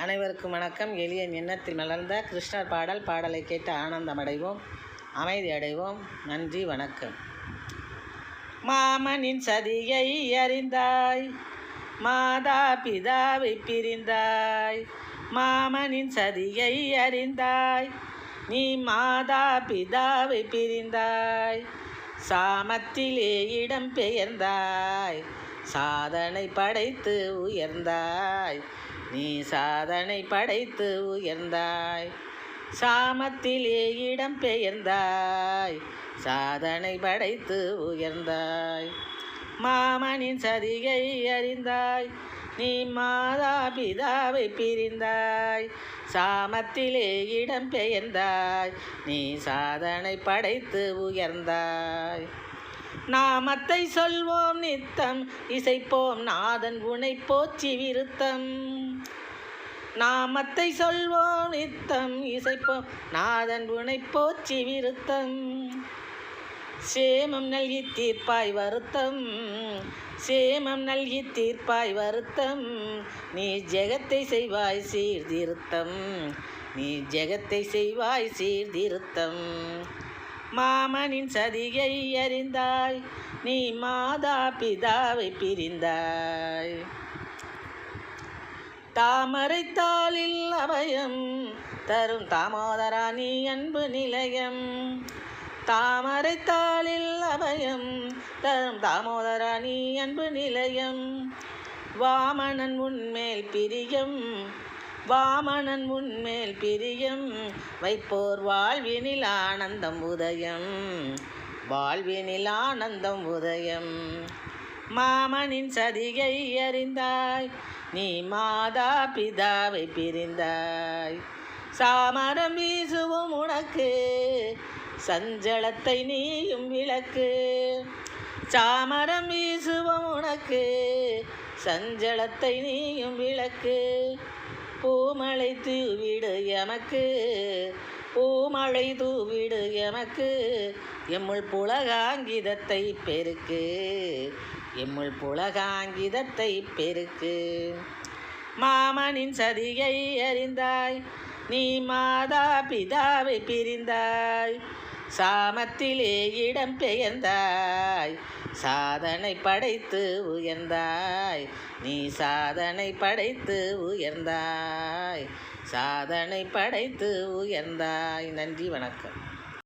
அனைவருக்கும் வணக்கம். எளியன் எண்ணத்தில் மலர்ந்த கிருஷ்ணர் பாடல் பாடலை கேட்டு ஆனந்தமடைவோம். அமைதி அடைவோம். நன்றி வணக்கம். மாமனின் சதியை அறிந்தாய். மாதா பிதாவை பிரிந்தாய். மாமனின் சதியை அறிந்தாய். நீ மாதா பிதாவை பிரிந்தாய். சாமத்திலே இடம் பெயர்ந்தாய். சாதனை படைத்து உயர்ந்தாய். நீ சாதனை படைத்து உயர்ந்தாய். சாமத்திலே இடம் பெயர்ந்தாய். சாதனை படைத்து உயர்ந்தாய். மாமனின் சதிகை அறிந்தாய். நீ மாதா பிதாவை பிரிந்தாய். சாமத்திலே இடம் பெயர்ந்தாய். நீ சாதனை படைத்து உயர்ந்தாய். நாமத்தை சொல்வோம் நித்தம் இசைப்போம் நாதன் உனை போச்சி விருத்தம். நாமத்தை சொல்வோம் நித்தம் இசைப்போம் நாதன் உனை போச்சி விருத்தம். சேமம் நல்கி தீர்ப்பாய் வருத்தம் சேமம் நல்கி தீர்ப்பாய் வருத்தம். நீ ஜெகத்தை செய்வாய் சீர்திருத்தம் நீ ஜெகத்தை செய்வாய் சீர்திருத்தம். மாமனின் சதிகை அறிந்தாய். நீ மாதா பிதாவை பிரிந்தாய். தாமரைத்தாளில் அபயம் தரும் தாமோதரா நீ அன்பு நிலையம். தாமரைத்தாளில் அபயம் தரும் தாமோதரா நீ அன்பு நிலையம். வாமணன் உன்மேல் பிரியம் வாமனன் முன்மேல் பிரியம். வைப்போர் வாழ்வினில் ஆனந்தம் உதயம். வாழ்வினில் ஆனந்தம் உதயம். மாமனின் சதிகை அறிந்தாய். நீ மாதா பிதாவை பிரிந்தாய். சாமரம் வீசுவோம் உனக்கு. சஞ்சலத்தை நீயும் விளக்கு. சாமரம் வீசுவோம் உனக்கு. சஞ்சலத்தை நீயும் விளக்கு. பூமழை தூவிடு எமக்கு பூமழை தூவிடு எமக்கு எம்முள் புலகாங்கிதத்தை பெருக்கு எம்முள் புலகாங்கிதத்தை பெருக்கு. மாமனின் சதியை அறிந்தாய் நீ மாதா பிதாவை பிரிந்தாய். சாமத்திலே இடம் பெயர்ந்தாய். சாதனை படைத்து உயர்ந்தாய். நீ சாதனை படைத்து உயர்ந்தாய். சாதனை படைத்து உயர்ந்தாய். நன்றி வணக்கம்.